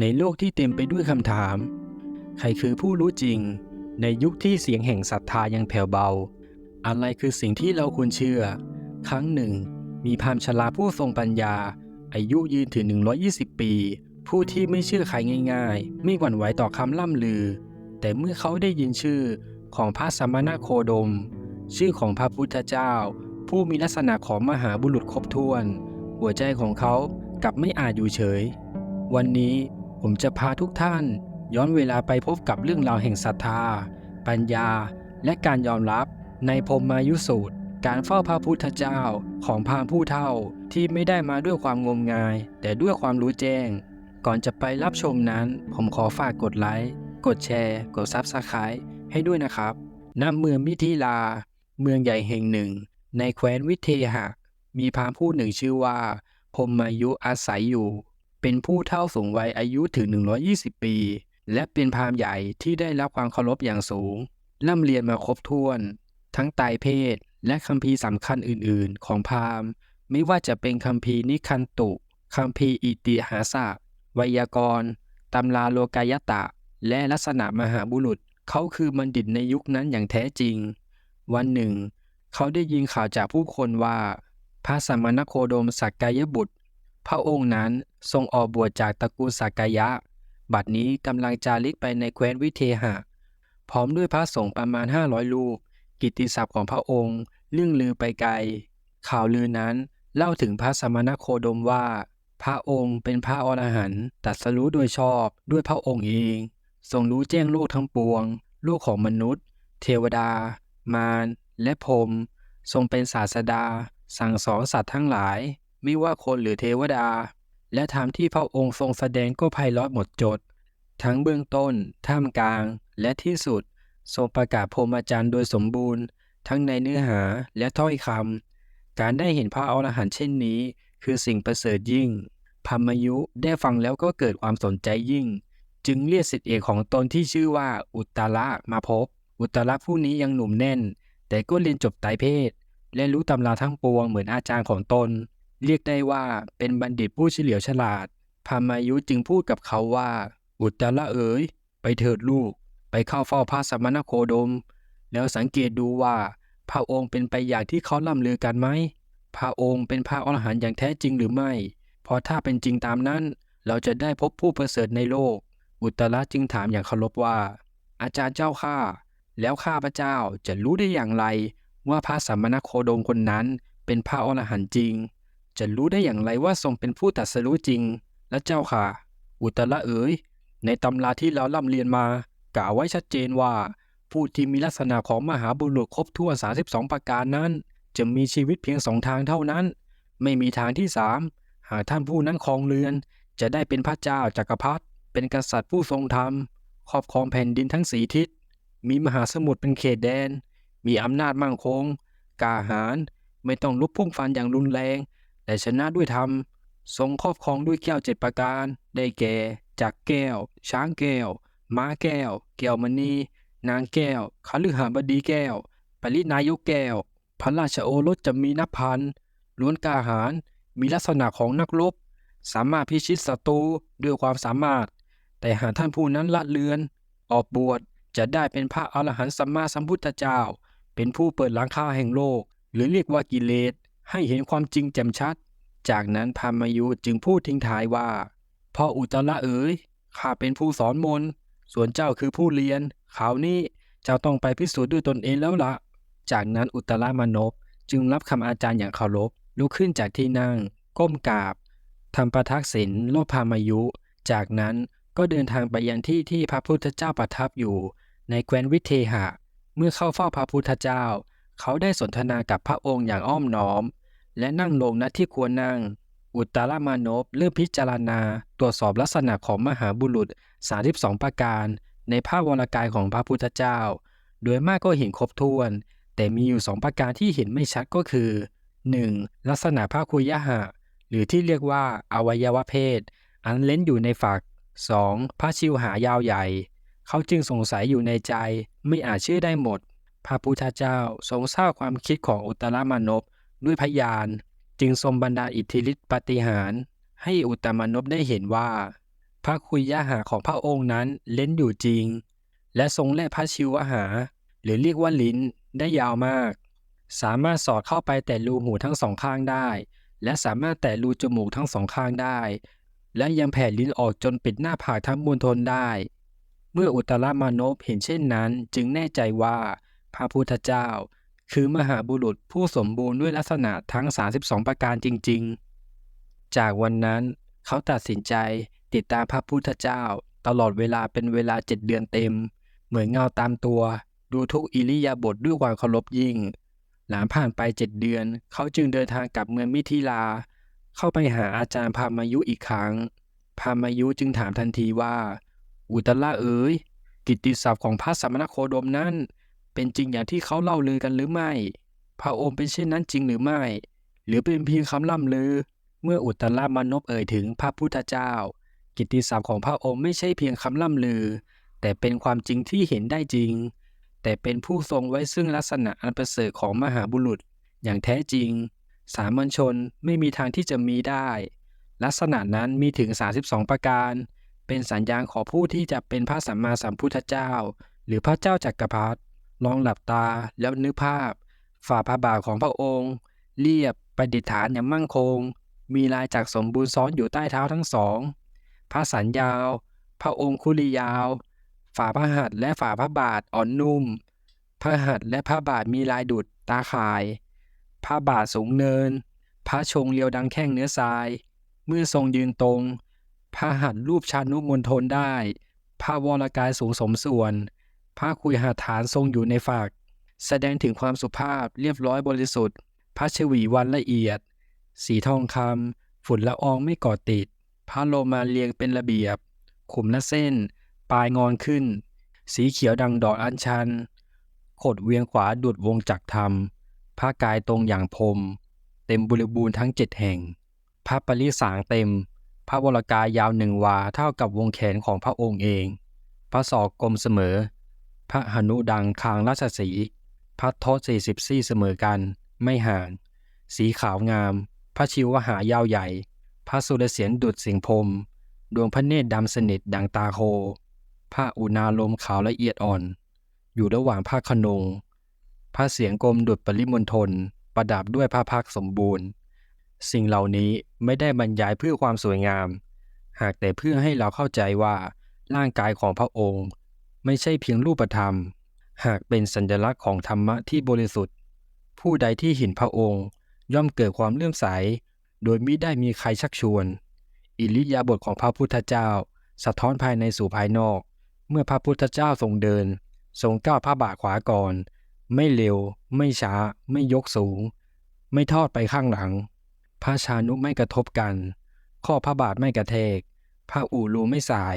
ในโลกที่เต็มไปด้วยคำถาม ใครคือผู้รู้จริง ในยุคที่เสียงแห่งศรัทธายังแผ่วเบา อะไรคือสิ่งที่เราควรเชื่อ ครั้งหนึ่ง มีพราหมณ์ชราผู้ทรงปัญญา อายุยืนถึง 120 ปี ผู้ที่ไม่เชื่อใครง่ายๆ ไม่หวั่นไหวต่อคำล่ำลือ แต่เมื่อเขาได้ยินชื่อของพระสมณโคดม ชื่อของพระพุทธเจ้า ผู้มีลักษณะของมหาบุรุษครบถ้วน หัวใจของเขากลับไม่อาจอยู่เฉย วันนี้ ผมจะพาทุกท่านย้อนเวลาไปพบกับเรื่องราวแห่งศรัทธา ปัญญา และการยอมรับในพรมายุสูตร การเฝ้าพระพุทธเจ้าของพราหมณ์ผู้เฒ่าที่ไม่ได้มาด้วยความงมงาย แต่ด้วยความรู้แจ้ง ก่อนจะไปรับชมนั้น ผมขอฝากกดไลค์ กดแชร์ กดซับสไครต์ให้ด้วยนะครับณเมืองมิถิลา เมืองใหญ่แห่งหนึ่ง ในแคว้นวิเทหะ มีพราหมณ์ผู้หนึ่งชื่อว่าพรมายุอาศัยอยู่ เป็นผู้เฒ่าสูงวัยอายุถึง 120 ปี และเป็นพราหมณ์ใหญ่ที่ได้รับความเคารพอย่างสูงร่ำเรียนมาครบถ้วน ทั้งไตรเพศ และคัมภีร์สำคัญอื่นๆ ของพราหมณ์ ไม่ว่าจะเป็นคัมภีร์นิคันตุคัมภีร์อิติหาสะไวยากรณ์ตำราโลกายตะ และลักษณะมหาบุรุษ เขาคือบัณฑิตในยุคนั้นอย่างแท้จริง วันหนึ่ง เขาได้ยินข่าวจากผู้คนว่า พระสมณโคดมสักกายบุตร พระองค์นั้นทรงออกบวชจากตระกูลสักยะ บัดนี้กำลังจาริกไปในแคว้นวิเทหะ พร้อมด้วยพระสงฆ์ประมาณ 500 รูป กิตติศัพท์ของพระองค์เลื่องลือไปไกล ข่าวลือนั้นเล่าถึงพระสมณโคดมว่า พระองค์เป็นพระอรหันต์ตรัสรู้โดยชอบด้วยพระองค์เอง ทรงรู้แจ้งโลกทั้งปวง โลกของมนุษย์ เทวดา มาร และพรมทรงเป็นศาสดา สั่งสอนสัตว์ทั้งหลาย ไม่ว่าคนหรือเทวดา และธรรมที่พระองค์ทรงแสดงก็ไพเราะหมดจด ทั้งเบื้องต้น ท่ามกลาง และที่สุด ทรงประกาศพรหมจรรย์โดยสมบูรณ์ ทั้งในเนื้อหาและถ้อยคำการได้เห็นพระอรหันต์เช่นนี้ คือสิ่งประเสริฐยิ่งพรหมยุได้ฟังแล้วก็เกิดความสนใจยิ่ง จึงเรียกสิทธิเอกของตนที่ชื่อว่าอุตตระมาพบ อุตตระผู้นี้ยังหนุ่มแน่น แต่ก็เรียนจบไตเพศ และรู้ตำราทั้งปวงเหมือนอาจารย์ของตน เรียกได้ว่าเป็นบัณฑิตผู้เฉลียวฉลาดพรหมายุจึงพูดกับเขาว่า อุตตระเอ๋ย ไปเถิดลูก ไปเข้าเฝ้าพระสมณโคดม แล้วสังเกตดูว่า พระองค์เป็นไปอย่างที่เขาล่ำลือกันไหม พระองค์เป็นพระอรหันต์อย่างแท้จริงหรือไม่พราะถ้าเป็นจริงตามนั้น เราจะได้พบผู้ประเสริฐในโลก อุตตระจึงถามอย่างเคารพว่า อาจารย์เจ้าข้า แล้วข้าพระเจ้าจะรู้ได้อย่างไร ว่าพระสัมมณโคดมคนนั้นเป็นพระอรหันต์จริง จะรู้ได้อย่างไรว่าทรงเป็นผู้ตรัสรู้จริง และเจ้าค่ะ อุตตระเอ๋ย ในตำราที่เราล่ำเรียนมากล่าวไว้ชัดเจนว่า ผู้ที่มีลักษณะของมหาบุรุษครบถ้วน32 ประการนั้น จะมีชีวิตเพียงสองทางเท่านั้น ไม่มีทางที่สามหากท่านผู้นั้นครองเรือน จะได้เป็นพระเจ้าจักรพรรดิเป็นกษัตริย์ผู้ทรงธรรม ครอบครองแผ่นดินทั้งสีทิศ มีมหาสมุทรเป็นเขตแดน มีอำนาจมั่งคง กาหาญไม่ต้องลุกพุ่งฟันอย่างรุนแรง แต่ชนะด้วยธรรม ทรงครอบครองด้วยแก้วเจ็ดประการ ได้แก่จักแก้ว ช้างแก้ว ม้าแก้ว แก้วมณีนางแก้วคฤหบดีแก้ว ปรินายกแก้ว พระราชโอรสจะมีนับพัน ล้วนกาหาญมีลักษณะของนักรบ สามารถพิชิตศัตรูด้วยความสามารถ แต่หากท่านผู้นั้นละเลือน ออกบวชจะได้เป็นพระอรหันต์สัมมาสัมพุทธเจ้า เป็นผู้เปิดหลังคาแห่งโลก หรือเรียกว่ากิเลส ให้เห็นความจริงแจ่มชัด จากนั้นพามายุจึงพูดทิ้งท้ายว่าพ่ออุตตระเอ๋ยข้าเป็นผู้สอนมนต์ส่วนเจ้าคือผู้เรียนคราวนี้เจ้าต้องไปพิสูจน์ด้วยตนเองแล้วละ จากนั้นอุตตรมานพจึงรับคำอาจารย์อย่างเคารพลุกขึ้นจากที่นั่ง ก้มกราบทำประทักษิณโลภามายุ จากนั้นก็เดินทางไปยังที่ที่พระพุทธเจ้าประทับอยู่ ในแคว้นวิเทหะ เมื่อเข้าเฝ้าพระพุทธเจ้า เขาได้สนทนากับพระองค์อย่างอ้อมน้อม และนั่งลงณที่ควรนั่ง อุตตรมานพเริ่มพิจารณา ตรวจสอบลักษณะของมหาบุรุษ 32 ประการ ในภาพวรกายของพระพุทธเจ้า โดยมากก็เห็นครบถ้วน แต่มีอยู่สองประการที่เห็นไม่ชัดก็คือ 1. ลักษณะภาคุยหะ หรือที่เรียกว่าอวัยวะเพศ อันเล้นอยู่ในฝัก 2. พระชิวหายาวใหญ่ เขาจึงสงสัยอยู่ในใจไม่อาจเชื่อได้หมด พระพุทธเจ้าทรงทราบความคิดของอุตรมานพด้วยพยาน จึงทรงบันดาอิทธิฤทธิปฏิหารให้อุตรมานพได้เห็นว่า พระคุยาหาของพระองค์นั้นเล่นอยู่จริง และทรงแล่พระชิวหา หรือเรียกว่าลิ้นได้ยาวมาก สามารถสอดเข้าไปแต่รูหูทั้งสองข้างได้ และสามารถแต่รูจมูกทั้งสองข้างได้ และยังแผ่ลิ้นออกจนปิดหน้าผากทั้งมวลทนได้ เมื่ออุตรมานพเห็นเช่นนั้นจึงแน่ใจว่า พระพุทธเจ้า คือมหาบุรุษผู้สมบูรณ์ด้วยลักษณะทั้ง 32 ประการจริง ๆ จากวันนั้นเขาตัดสินใจติดตามพระพุทธเจ้า ตลอดเวลาเป็นเวลาเจ็ดเดือนเต็ม เหมือนเงาตามตัว ดูทุกอิริยาบถด้วยความเคารพยิ่ง หลังผ่านไปเจ็ดเดือน เขาจึงเดินทางกลับเมืองมิถิลา เข้าไปหาอาจารย์พามายุอีกครั้งพามายุจึงถามทันทีว่า อุตละเอ๋ยกิตติศัพท์ของพระสมณโคดมนั้น เป็นจริงอย่างที่เขาเล่าลือกันหรือไม่ พระองค์เป็นเช่นนั้นจริงหรือไม่ หรือเป็นเพียงคำล่ำลือ เมื่ออุตรมานพเอ่ยถึงพระพุทธเจ้า กิตติศัพท์ของพระองค์ไม่ใช่เพียงคำล่ำลือ แต่เป็นความจริงที่เห็นได้จริง แต่เป็นผู้ทรงไว้ซึ่งลักษณะอันประเสริฐของมหาบุรุษ อย่างแท้จริง สามัญชนไม่มีทางที่จะมีได้ ลักษณะนั้นมีถึง 32 ประการ เป็นสัญญาณของผู้ที่จะเป็นพระสัมมาสัมพุทธเจ้า หรือพระเจ้าจักรพรรดิ ลองหลับตาแล้วนึกภาพ ฝ่าพระบาทของพระองค์ เรียบประดิษฐานอย่างมั่นคง มีลายจากสมบูรณ์ซ้อนอยู่ใต้เท้าทั้งสอง พระสันยาว พระองคุลิยาว ฝ่าพระหัตถ์และฝ่าพระบาทอ่อนนุ่ม พระหัตถ์และพระบาทมีลายดุดตาข่าย พระบาทสูงเนิน พระชงเรียวดังแข้งเนื้อทราย เมื่อทรงยืนตรง พระหัตถ์รูปชานุมนทนได้ พระวรกายสูงสมส่วน พระคุยหาฐานทรงอยู่ในฝักแสดงถึงความสุภาพเรียบร้อยบริสุทธิ์พระชวีวันละเอียด สีทองคำฝุ่นละอองไม่ก่อติดพระโลมาเรียงเป็นระเบียบ ขุมละเส้น ปลายงอนขึ้น สีเขียวดังดอกอัญชันขดเวียงขวาดุดวงจักรธรรมพระกายตรงอย่างพรม เต็มบริบูรณ์ทั้งเจ็ดแห่งพระปริสางเต็ม พระวรกายยาวหนึ่งวาเท่ากับวงแขนของพระองค์เอง พระศอกกลมเสมอ พระหนุดังคางราชสีพระโทษสี่สิบซี่เสมอกัน ไม่ห่าง สีขาวงาม พระชิวหายาวใหญ่ พระสุรเสียนดุดเสียงพรมดวงพระเนตรดำสนิทดังตาโค พระอุณาลมขาวละเอียดอ่อน อยู่ระหว่างพระขนง พระเสียงกลมดุดปริมณฑลประดับด้วยพระพักสมบูรณ์ สิ่งเหล่านี้ไม่ได้บรรยายเพื่อความสวยงาม หากแต่เพื่อให้เราเข้าใจว่าร่างกายของพระองค์ ไม่ใช่เพียงรูปธรรม หากเป็นสัญลักษณ์ของธรรมะที่บริสุทธิ์ ผู้ใดที่เห็นพระองค์ ย่อมเกิดความเลื่อมใส โดยมิได้มีใครชักชวน อิริยาบถของพระพุทธเจ้า สะท้อนภายในสู่ภายนอก เมื่อพระพุทธเจ้าทรงเดิน ทรงก้าวพระบาทขวาก่อน ไม่เร็ว ไม่ช้า ไม่ยกสูง ไม่ทอดไปข้างหลัง พระชานุไม่กระทบกัน ข้อพระบาทไม่กระแทกพระอู่รูไม่สาย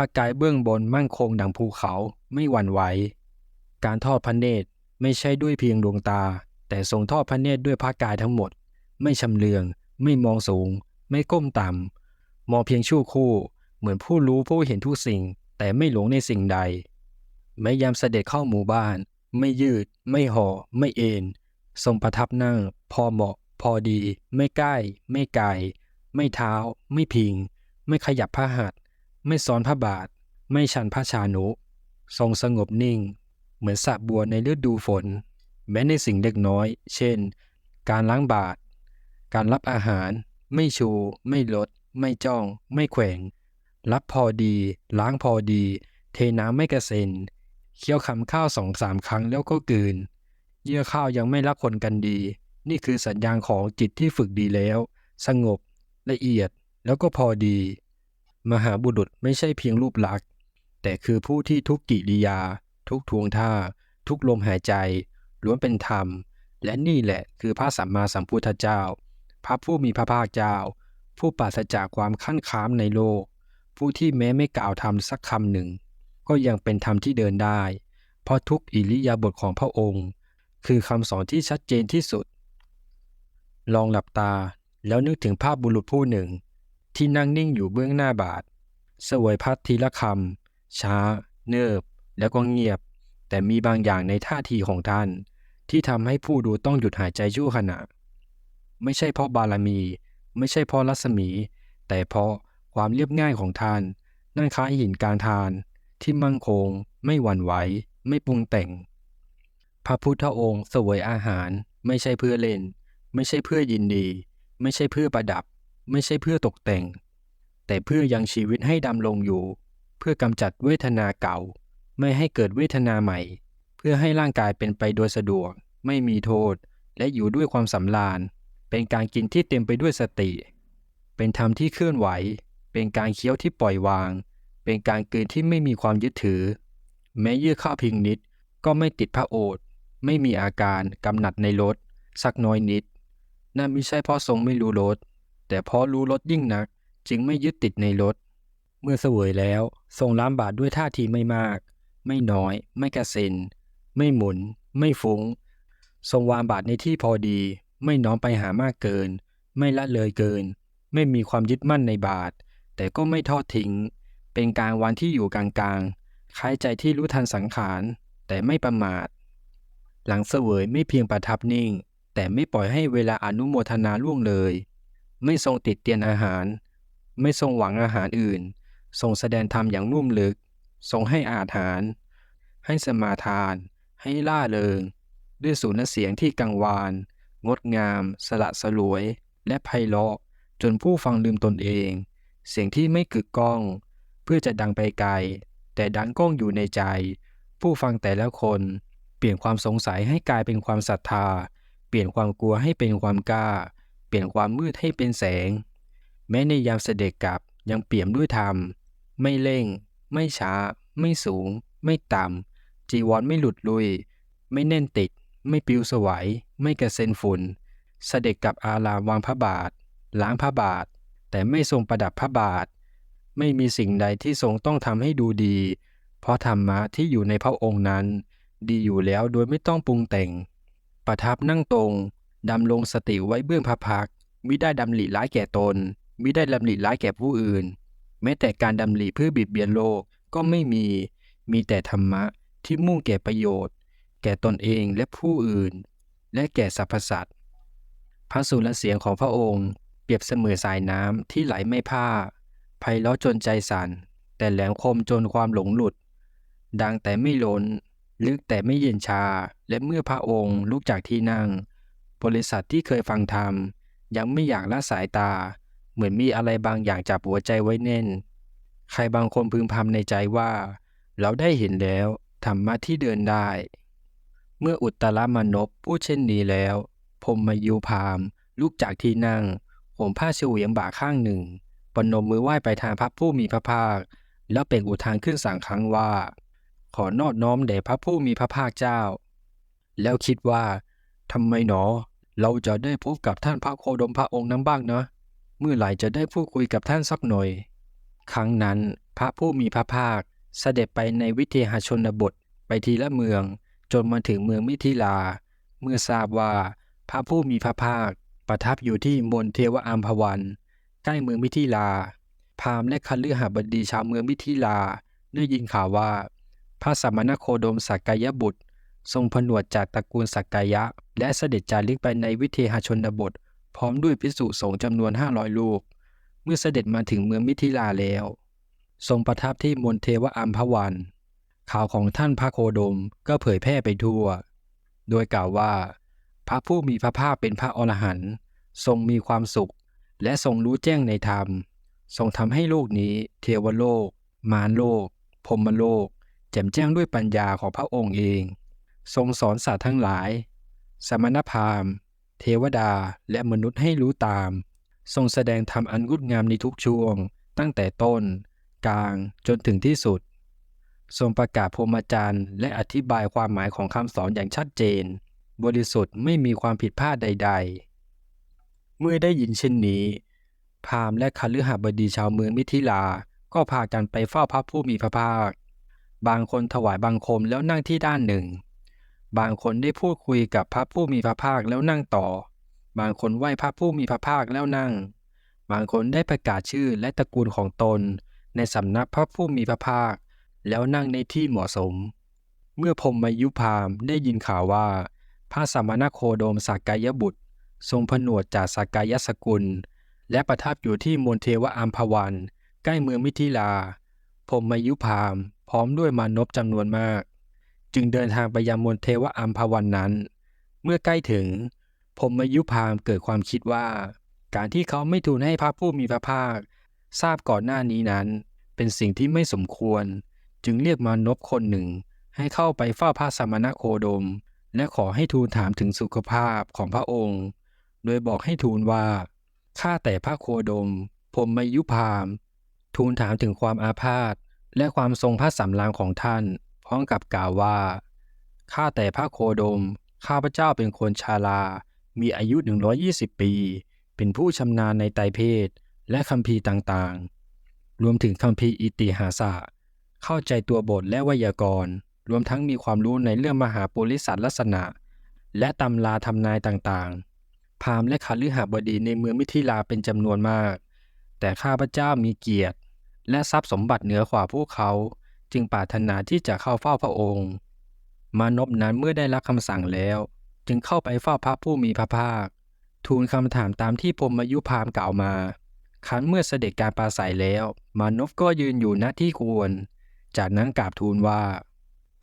พระกายเบื้องบนมั่นคงดังภูเขาไม่หวั่นไหว การทอดพระเนตรไม่ใช่ด้วยเพียงดวงตา แต่ทรงทอดพระเนตรด้วยพระกายทั้งหมด ไม่ชำเลือง ไม่มองสูง ไม่ก้มต่ำมองเพียงชั่วคู่ เหมือนผู้รู้ผู้เห็นทุกสิ่ง แต่ไม่หลงในสิ่งใดแม้ยามเสด็จเข้าหมู่บ้าน ไม่ยืด ไม่ห่อ ไม่เอ็นทรงประทับนั่ง พอเหมาะ พอดี ไม่ใกล้ ไม่ไกล ไม่เท้า ไม่พิง ไม่ขยับพระหัตถ์ ไม่ซ้อนพระบาท ไม่ชันพระชานุ ทรงสงบนิ่ง เหมือนสระบัวในฤดูฝน แม้ในสิ่งเล็กน้อย เช่น การล้างบาตรการรับอาหาร ไม่ชู ไม่ลด ไม่จ้อง ไม่แขวง รับพอดี ล้างพอดี เทน้ำไม่กระเซ็นเคี้ยวคำข้าวสองสามครั้งแล้วก็กืน เยื่อข้าวยังไม่รักคนกันดี นี่คือสัญญาณของจิตที่ฝึกดีแล้ว สงบ ละเอียดแล้วก็พอดี มหาบุรุษไม่ใช่เพียงรูปลักษณ์ แต่คือผู้ที่ทุกกิริยา ทุกทวงท่า ทุกลมหายใจ ล้วนเป็นธรรม และนี่แหละคือพระสัมมาสัมพุทธเจ้า พระผู้มีพระภาคเจ้า ผู้ปราศจากความขั้นค้ามในโลก ผู้ที่แม้ไม่กล่าวธรรมสักคำหนึ่ง ก็ยังเป็นธรรมที่เดินได้ เพราะทุกอิริยาบถของพระองค์ คือคำสอนที่ชัดเจนที่สุด ลองหลับตาแล้วนึกถึงภาพบุรุษผู้หนึ่ง ที่นั่งนิ่งอยู่เบื้องหน้าบาทเสวยพัดทีละคำช้า เนิบ แล้วก็เงียบ แต่มีบางอย่างในท่าทีของท่าน ที่ทำให้ผู้ดูต้องหยุดหายใจชั่วขณะ ไม่ใช่เพราะบารมี ไม่ใช่เพราะรัศมี แต่เพราะความเรียบง่ายของท่าน นั่นคล้ายหินกลางทาน ที่มั่งคง ไม่หวั่นไหว ไม่ปรุงแต่ง พระพุทธองค์เสวยอาหาร ไม่ใช่เพื่อเล่น ไม่ใช่เพื่อยินดี ไม่ใช่เพื่อประดับ ไม่ใช่เพื่อตกแต่ง แต่เพื่อยังชีวิตให้ดำรงอยู่ เพื่อกำจัดเวทนาเก่า ไม่ให้เกิดเวทนาใหม่ เพื่อให้ร่างกายเป็นไปโดยสะดวก ไม่มีโทษ และอยู่ด้วยความสำราญ เป็นการกินที่เต็มไปด้วยสติ เป็นธรรมที่เคลื่อนไหว เป็นการเคี้ยวที่ปล่อยวาง เป็นการกลืนที่ไม่มีความยึดถือ แม้เยื่อข้าพิงนิดก็ไม่ติดพระโอษฐ์ไม่มีอาการกำหนัดในรสสักน้อยนิดนั่นไม่ใช่เพราะทรงไม่รู้รส แต่เพราะรู้รสยิ่งนัก จึงไม่ยึดติดในรสเมื่อเสวยแล้วทรงล้ามบาทด้วยท่าทีไม่มาก ไม่น้อย ไม่กระเซ็น ไม่หมุน ไม่ฟุง้ง ทรงวางบาทในที่พอดี ไม่น้อมไปหามากเกิน ไม่ละเลยเกิน ไม่มีความยึดมั่นในบาทแต่ก็ไม่ทอดทิ้ง เป็นการวางที่อยู่กลางๆคล้ายใจที่รู้ทันสังขาร แต่ไม่ประมาท หลังเสวยไม่เพียงประทับนิ่ง แต่ไม่ปล่อยให้เวลาอนุโมทนาล่วงเลย ไม่ทรงติดเตียนอาหาร ไม่ทรงหวังอาหารอื่น ทรงแสดงธรรมอย่างนุ่มลึก ทรงให้อาหาร ให้สมาทาน ให้ล่าเริง ด้วยสูนเสียงที่กังวาน งดงาม สละสลวย และไพเราะ จนผู้ฟังลืมตนเอง เสียงที่ไม่กึกก้อง เพื่อจะดังไปไกล แต่ดังก้องอยู่ในใจ ผู้ฟังแต่ละคน เปลี่ยนความสงสัยให้กลายเป็นความศรัทธา เปลี่ยนความกลัวให้เป็นความกล้า เปลี่ยนความมืดให้เป็นแสง แม้ในยามเสด็จกลับยังเปี่ยมด้วยธรรม ไม่เร่ง ไม่ช้า ไม่สูง ไม่ต่ำ จีวรไม่หลุดลุย ไม่แน่นติด ไม่ปลิวสวายไม่กระเซ็นฝุ่น เสด็จกลับอารามวางพระบาท ล้างพระบาท แต่ไม่ทรงประดับพระบาท ไม่มีสิ่งใดที่ทรงต้องทำให้ดูดี เพราะธรรมะที่อยู่ในพระองค์นั้น ดีอยู่แล้วโดยไม่ต้องปรุงแต่ง ประทับนั่งตรง ดำรงสติไว้เบื้องพระพักต์มิได้ดำริร้ายแก่ตนมิได้ดำริร้ายแก่ผู้อื่น แม้แต่การดำริเพื่อบิดเบียนโลกก็ไม่มี มีแต่ธรรมะที่มุ่งแก่ประโยชน์ แก่ตนเองและผู้อื่น และแก่สรรพสัตว์พระสุรเสียงของพระองค์ เปรียบเสมือนสายน้ำที่ไหลไม่พร่าไพเราะจนใจสั่น แต่แหลมคมจนความหลงหลุด ดังแต่ไม่ล้น ลึกแต่ไม่เย็นชา และเมื่อพระองค์ลุกจากที่นั่ง บริษัทที่เคยฟังธรรม ยังไม่อยากละสายตา เหมือนมีอะไรบางอย่างจับหัวใจไว้แน่น ใครบางคนพึงพำในใจว่า เราได้เห็นแล้วธรรมะที่เดินได้ เมื่ออุตตรมานพพูดเช่นนี้แล้วพรหมยูพามลุกจากที่นั่งห่มผ้าเฉวียงบ่าข้างหนึ่งปนมมือไหว้ไปทางพระผู้มีพระภาค แล้วเป่งอุทานขึ้นสั่งครั้งว่า ขอนอบน้อมแด่พระผู้มีพระภาคเจ้า แล้วคิดว่าทำไมหนอ เราจะได้พบกับท่านพระโคดมพระองค์นั้นบ้างนะเมื่อไหร่จะได้พูดคุยกับท่านสักหน่อย ครั้งนั้นพระผู้มีพระภาคเสด็จไปในวิเทหชนบทไปทีละเมือง จนมาถึงเมืองมิถิลา เมื่อทราบว่าพระผู้มีพระภาคประทับอยู่ที่มณเทวอัมพวัน ใกล้เมืองมิถิลาพราหมณ์และคันลือหบดีชาวเมืองมิถิลาได้ยินข่าวว่า พระสมณโคดมสักกายบุตร ทรงผนวดจากตระกูลสักกายะ และเสด็จจาริกไปในวิเทหชนบท พร้อมด้วยพิสุสงฆ์จำนวน 500รูปเมื่อเสด็จมาถึงเมืองมิถิลาแล้ว ทรงประทับที่มณเทวอัมพวัน ข่าวของท่านพระโคดมก็เผยแพร่ไปทั่ว โดยกล่าวว่า พระผู้มีพระภาคเป็นพระอรหันต์ทรงมีความสุข และทรงรู้แจ้งในธรรม ทรงทำให้โลกนี้ เทวโลก มารโลกพรมโลก แจ่มแจ้งด้วยปัญญาของพระองค์เอง ทรงสอนสัตว์ทั้งหลาย สมณพราหมณ์ เทวดาและมนุษย์ให้รู้ตาม ทรงแสดงธรรมอันงดงามในทุกช่วง ตั้งแต่ต้น กลางจนถึงที่สุด ทรงประกาศพรหมจรรย์และอธิบายความหมายของคำสอนอย่างชัดเจน บริสุทธิ์ไม่มีความผิดพลาดใด ๆ เมื่อได้ยินเช่นนี้ พราหมณ์และคฤหบดีชาวเมืองมิถิลาก็พากันไปเฝ้าพระผู้มีพระภาค บางคนถวายบังคมแล้วนั่งที่ด้านหนึ่ง บางคนได้พูดคุยกับพระผู้มีพระภาคแล้วนั่งต่อ บางคนไหว้พระผู้มีพระภาคแล้วนั่ง บางคนได้ประกาศชื่อและตระกูลของตน ในสำนักพระผู้มีพระภาค แล้วนั่งในที่เหมาะสม เมื่อพรหมยุพามได้ยินข่าวว่า พระสมณโคดมสักกายบุตร ทรงผนวดจากสักกายสกุล และประทับอยู่ที่มณเทวอัมพวัน ใกล้เมืองมิถิลาพรหมยุพามพร้อมด้วยมานพจำนวนมาก จึงเดินทางไปยังมณเทวอัมพวันนั้น เมื่อใกล้ถึงพรหมยุพามเกิดความคิดว่า การที่เขาไม่ทูลให้พระผู้มีพระภาค ทราบก่อนหน้านี้นั้น เป็นสิ่งที่ไม่สมควร จึงเรียกมานพคนหนึ่ง ให้เข้าไปเฝ้าพระสมณโคดม และขอให้ทูลถามถึงสุขภาพของพระองค์ โดยบอกให้ทูลว่าข้าแต่พระโคดมพรหมยุพาม ทูลถามถึงความอาพาธและความทรงพระสำรางของท่าน พร้อมกับกล่าวว่า ข้าแต่พระโคดม ข้าพระเจ้าเป็นคนชาลา มีอายุ 120 ปี เป็นผู้ชำนาญในไตรเพศ และคัมภีต่างๆ รวมถึงคัมภีอิติหาสะ เข้าใจตัวบทและไวยากรณ์ รวมทั้งมีความรู้ในเรื่องมหาปุริสัตลักษณะ และตำราทำนายต่างๆ พามและคฤหาบดีในเมืองมิถิลาเป็นจำนวนมาก แต่ข้าพระเจ้ามีเกียรติ และทรัพย์สมบัติเหนือกว่าพวกเขา จึงปรารถนาที่จะเข้าเฝ้าพระองค์ มานพนั้นเมื่อได้รับคำสั่งแล้ว จึงเข้าไปเฝ้าพระผู้มีพระภาค ทูลคำถามตามที่พรหมยุพามกล่าวมา ครั้นเมื่อเสด็จการปราศัยแล้ว มานพก็ยืนอยู่ณที่ควร จากนั้นกราบทูลว่า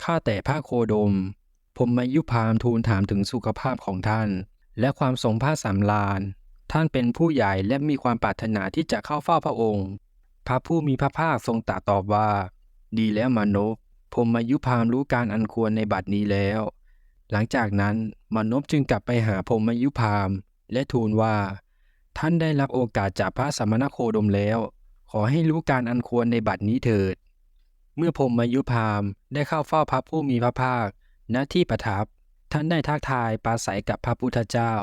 ข้าแต่พระโคดมพรหมยุพามทูลถามถึงสุขภาพของท่าน และความทรงพระสำราญท่านเป็นผู้ใหญ่และมีความปรารถนาที่จะเข้าเฝ้าพระองค์ พระผู้มีพระภาคทรงตรัสตอบว่า ดีแล้วมานพพรหมยุพามรู้การอันควรในบัดนี้แล้ว หลังจากนั้นมานพจึงกลับไปหาพรหมยุพาม และทูลว่า ท่านได้รับโอกาสจากพระสมณโคดมแล้ว ขอให้รู้การอันควรในบัดนี้เถิด เมื่อพรหมยุพามได้เข้าเฝ้าพระผู้มีพระภาคณที่ประทับ ท่านได้ทักทายปราศัยกับพระพุทธเจ้า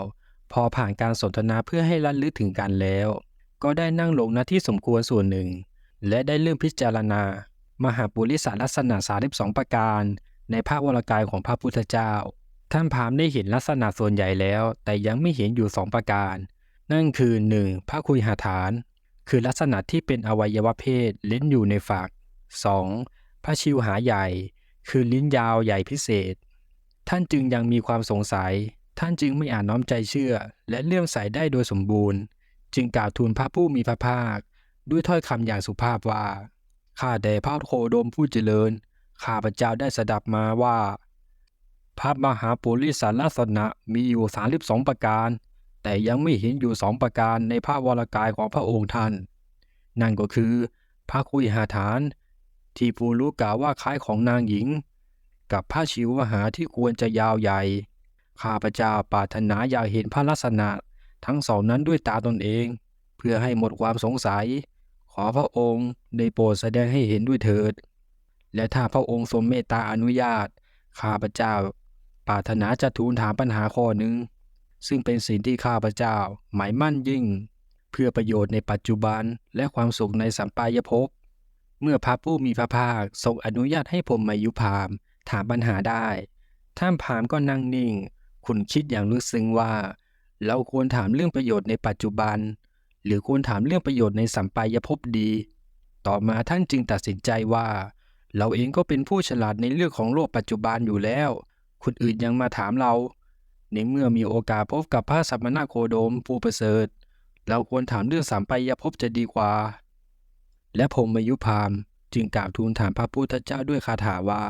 พอผ่านการสนทนาเพื่อให้ระลึกถึงกันแล้ว ก็ได้นั่งลงณที่สมควรส่วนหนึ่ง และได้เริ่มพิจารณา มหาปุริสลักษณะ 32 ประการ ในพระวรกายของพระพุทธเจ้า ท่านพามได้เห็นลักษณะส่วนใหญ่แล้ว แต่ยังไม่เห็นอยู่สองประการ นั่นคือ 1. พระคุยหาฐาน คือลักษณะที่เป็นอวัยวะเพศเล้นอยู่ในฝัก 2. พระชิวหาใหญ่ คือลิ้นยาวใหญ่พิเศษ ท่านจึงยังมีความสงสัย ท่านจึงไม่อาจน้อมใจเชื่อ และเลื่อมใสได้โดยสมบูรณ์ จึงกล่าวทูลพระผู้มีพระภาค ด้วยถ้อยคำอย่างสุภาพว่า ข้าแต่พระโคดมผู้เจริญ ข้าพเจ้าได้สดับมาว่า พระมหาปุริสลักษณะมีอยู่32ประการ แต่ยังไม่เห็นอยู่สองประการในพระวรกายของพระองค์ท่าน นั่นก็คือ พระคุยหาฐาน ที่ผู้รู้กล่าวว่าคล้ายของนางหญิง กับพระชิวหาที่ควรจะยาวใหญ่ ข้าพเจ้าปรารถนาอยากเห็นพระลักษณะทั้งสองนั้นด้วยตาตนเอง เพื่อให้หมดความสงสัย ขอพระองค์ได้โปรดแสดงให้เห็นด้วยเถิด และถ้าพระองค์ทรงเมตตาอนุญาต ข้าพเจ้าปรารถนาจะทูลถามปัญหาข้อหนึ่ง ซึ่งเป็นสิ่งที่ข้าพเจ้าหมายมั่นยิ่ง เพื่อประโยชน์ในปัจจุบันและความสุขในสัมปายภพ เมื่อพระผู้มีพระภาคทรงอนุญาตให้ผมมายุพามถามปัญหาได้ ท่านพามก็นั่งนิ่ง คุณคิดอย่างลึกซึ้งว่า เราควรถามเรื่องประโยชน์ในปัจจุบัน หรือควรถามเรื่องประโยชน์ในสัมปายภพดี ต่อมาท่านจึงตัดสินใจว่า เราเองก็เป็นผู้ฉลาดในเรื่องของโลกปัจจุบันอยู่แล้ว คนอื่นยังมาถามเรา ในเมื่อมีโอกาสพบกับพระสัมมนาโคโดมผู้ประเสริฐ เราควรถามเรื่องสัมปายภพจะดีกว่า และพรมยุพามจึงกราบทูลถามพระพุทธเจ้าด้วยคาถาว่า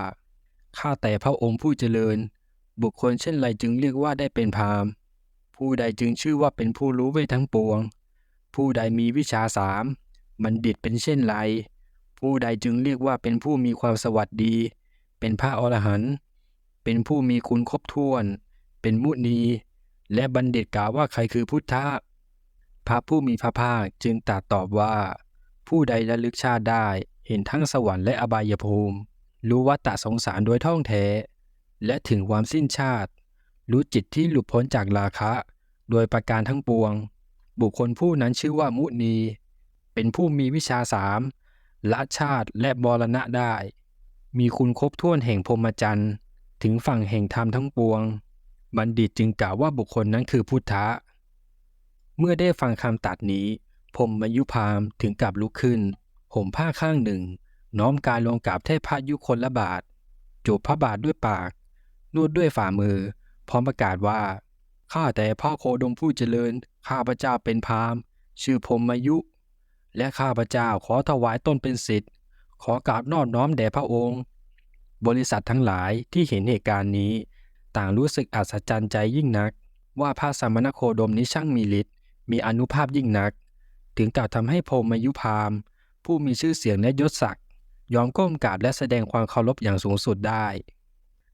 ข้าแต่พระองค์ผู้เจริญ บุคคลเช่นไรจึงเรียกว่าได้เป็นพามผู้ใดจึงชื่อว่าเป็นผู้รู้เวททั้งปวง ผู้ใดมีวิชาสามบัณฑิตเป็นเช่นไร ผู้ใดจึงเรียกว่าเป็นผู้มีความสวัสดี เป็นพระอรหันต์เป็นผู้มีคุณครบถ้วน เป็นมุนี และบัณฑิตกล่าวว่าใครคือพุทธะพระผู้มีพระภาคจึงตรัสตอบว่า ผู้ใดระลึกชาติได้เห็นทั้งสวรรค์และอบายภูมิ รู้วัฏฏะสงสารโดยท่องแท้ และถึงความสิ้นชาติ รู้จิตที่หลุดพ้นจากราคะ โดยประการทั้งปวง บุคคลผู้นั้นชื่อว่ามุนี เป็นผู้มีวิชาสามละชาติและบรณะได้ มีคุณครบถ้วนแห่งพรหมจรรย์ ถึงฝั่งแห่งธรรมทั้งปวง บัณฑิตจึงกล่าวว่าบุคคลนั้นคือพุทธะ เมื่อได้ฟังคำตัดนี้พรหมยุพามถึงกับลุกขึ้น ห่มผ้าข้างหนึ่ง น้อมกายลงกราบเทพพระยุคนละบาทจูบพระบาทด้วยปาก นวดด้วยฝ่ามือ พร้อมประกาศว่า ข้าแต่พ่อโคดมผู้เจริญ ข้าพเจ้าเป็นพราหมณ์ ชื่อพรหมยุ และข้าพเจ้าขอถวายต้นเป็นสิทธิ์ ขอกราบนอบน้อมแด่พระองค์ บริษัททั้งหลายที่เห็นเหตุการณ์นี้ ต่างรู้สึกอัศจรรย์ใจยิ่งนัก ว่าพระสมณโคดมนี้ช่างมีฤทธิ์มีอนุภาพยิ่งนัก ถึงกับทำให้พรหมยุพราหมณ์ ผู้มีชื่อเสียงและยศศักดิ์ยอมก้มกราบและแสดงความเคารพอย่างสูงสุดได้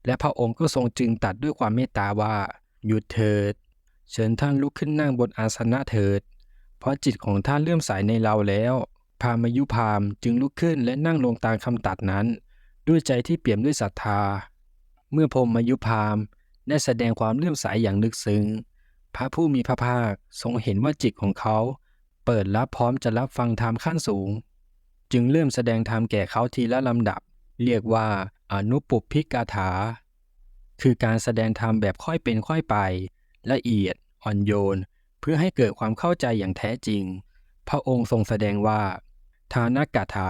และพระองค์ก็ทรงจึงตัดด้วยความเมตตาว่าหยุดเถิด เชิญท่านลุกขึ้นนั่งบนอาสนะเถิด เพราะจิตของท่านเลื่อมใสในเราแล้ว พามายุพามจึงลุกขึ้นและนั่งลงตามคำตัดนั้น ด้วยใจที่เปี่ยมด้วยศรัทธา เมื่อพรมายุพามได้แสดงความเลื่อมใสอย่างลึกซึ้ง พระผู้มีพระภาคทรงเห็นว่าจิตของเขา เปิดรับพร้อมจะรับฟังธรรมขั้นสูง จึงเริ่มแสดงธรรมแก่เขาทีละลำดับ เรียกว่าอนุปุพพิกาถา คือการแสดงธรรมแบบค่อยเป็นค่อยไป ละเอียด อ่อนโยน เพื่อให้เกิดความเข้าใจอย่างแท้จริง พระองค์ทรงแสดงว่าทานกถา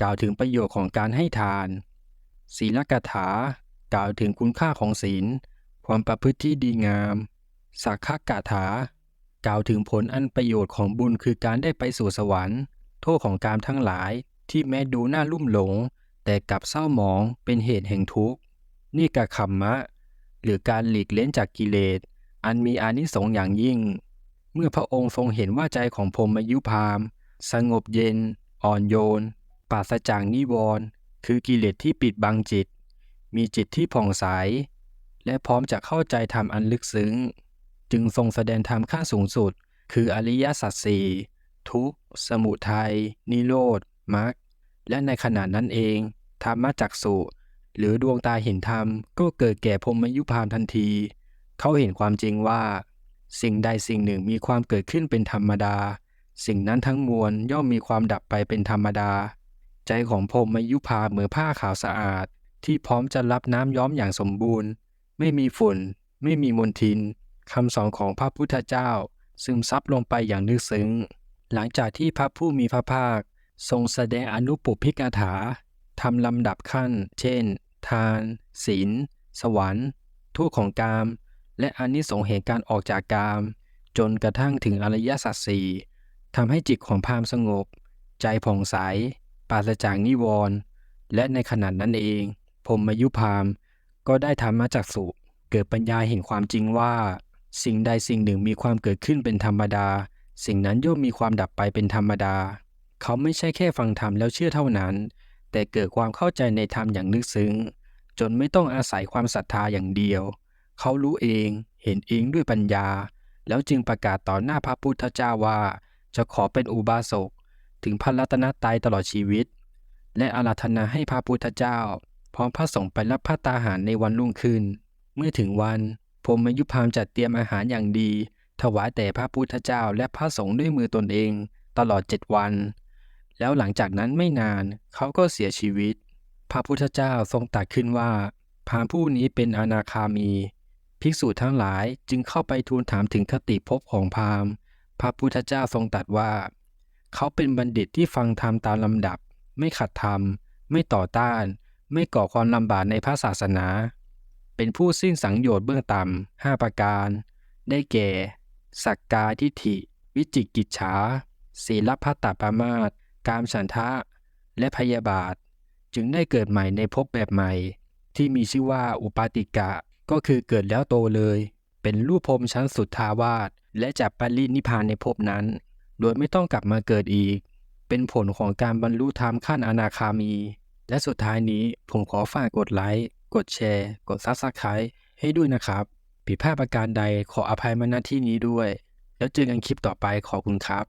กล่าวถึงประโยชน์ของการให้ทาน ศีลกถากล่าวถึงคุณค่าของศีล ความประพฤติที่ดีงาม สักขกถากล่าวถึงผลอันประโยชน์ของบุญคือการได้ไปสู่สวรรค์ โทษของกามทั้งหลายที่แม้ดูน่าลุ่มหลง แต่กลับเศร้าหมองเป็นเหตุแห่งทุกข์ นี่กะขัมมะ หรือการหลีกเล้นจากกิเลส อันมีอานิสงส์อย่างยิ่ง เมื่อพระองค์ทรงเห็นว่าใจของพรหมยุพามสงบเย็น อ่อนโยน ปราศจากนิวรณ์คือกิเลสที่ปิดบังจิต มีจิตที่ผ่องใส และพร้อมจะเข้าใจธรรมอันลึกซึ้ง จึงทรงแสดงธรรมขั้นสูงสุด คืออริยสัจสี่ทุกสมุทัย นิโรธมรรค และในขณะนั้นเอง ธรรมจักสุ หรือดวงตาเห็นธรรมก็เกิดแก่พรหมยุพามทันที เขาเห็นความจริงว่า สิ่งใดสิ่งหนึ่งมีความเกิดขึ้นเป็นธรรมดา สิ่งนั้นทั้งมวลย่อมมีความดับไปเป็นธรรมดา ใจของพรมยุพาเหมือผ้าขาวสะอาด ที่พร้อมจะรับน้ำย้อมอย่างสมบูรณ์ ไม่มีฝุ่น ไม่มีมลทินคำสอนของพระพุทธเจ้า ซึมซับลงไปอย่างลึกซึ้ง หลังจากที่พระผู้มีพระภาค ทรงแสดงอนุปุพิกถาทำลำดับขั้น เช่น ทาน ศีล สวรรค์ ทุกข์ของกาม และอานิสงส์แห่งการออกจากกาม จนกระทั่งถึงอริยสัจสี่ทำให้จิตของพราหมณ์สงบ ใจผ่องใส ปราศจากนิวรณ์และในขณะนั้นเองพรหมยุพาม ก็ได้ธรรมจักสุเกิดปัญญาเห็นความจริงว่า สิ่งใดสิ่งหนึ่งมีความเกิดขึ้นเป็นธรรมดา สิ่งนั้นย่อมมีความดับไปเป็นธรรมดา เขาไม่ใช่แค่ฟังธรรมแล้วเชื่อเท่านั้น แต่เกิดความเข้าใจในธรรมอย่างลึกซึ้ง จนไม่ต้องอาศัยความศรัทธาอย่างเดียว เขารู้เองเห็นเองด้วยปัญญา แล้วจึงประกาศต่อหน้าพระพุทธเจ้าว่า จะขอเป็นอุบาสกถึงพระรัตนตรัยตลอดชีวิต และอาราธนาให้พระพุทธเจ้า พร้อมพระสงฆ์ไปรับพระตาหารในวันรุ่งขึ้น เมื่อถึงวันพรมยุพามจัดเตรียมอาหารอย่างดี ถวายแต่พระพุทธเจ้าและพระสงฆ์ด้วยมือตนเองตลอดเจ็ดวัน แล้วหลังจากนั้นไม่นานเขาก็เสียชีวิต พระพุทธเจ้าทรงตรัสขึ้นว่าพรามผู้นี้เป็นอนาคามี ภิกษุทั้งหลายจึงเข้าไปทูลถามถึงคติภพของพราหมณ์ พระพุทธเจ้าทรงตรัสว่า เขาเป็นบัณฑิตที่ฟังธรรมตามลำดับ ไม่ขัดธรรม ไม่ต่อต้าน ไม่ก่อความลำบากในพระศาสนา เป็นผู้สิ้นสังโยชน์เบื้องต่ำห้าประการ ได้แก่ สักกาทิฏฐิ วิจิกิจฉาศีลพัตตปามาตกามฉันทะ และพยาบาท จึงได้เกิดใหม่ในภพแบบใหม่ ที่มีชื่อว่าอุปาติกะ ก็คือเกิดแล้วโตเลย เป็นรูปพรมชั้นสุดทาวาสและจับปรินิพพานในภพนั้น โดยไม่ต้องกลับมาเกิดอีก เป็นผลของการบรรลุธรรมขั้นอนาคามี และสุดท้ายนี้ผมขอฝากกดไลค์ กดแชร์ กดซับสไครต์ให้ด้วยนะครับ ผิดพลาดประการใดขออภัยมาณที่นี้ด้วย แล้วเจอกันคลิปต่อไปขอบคุณครับ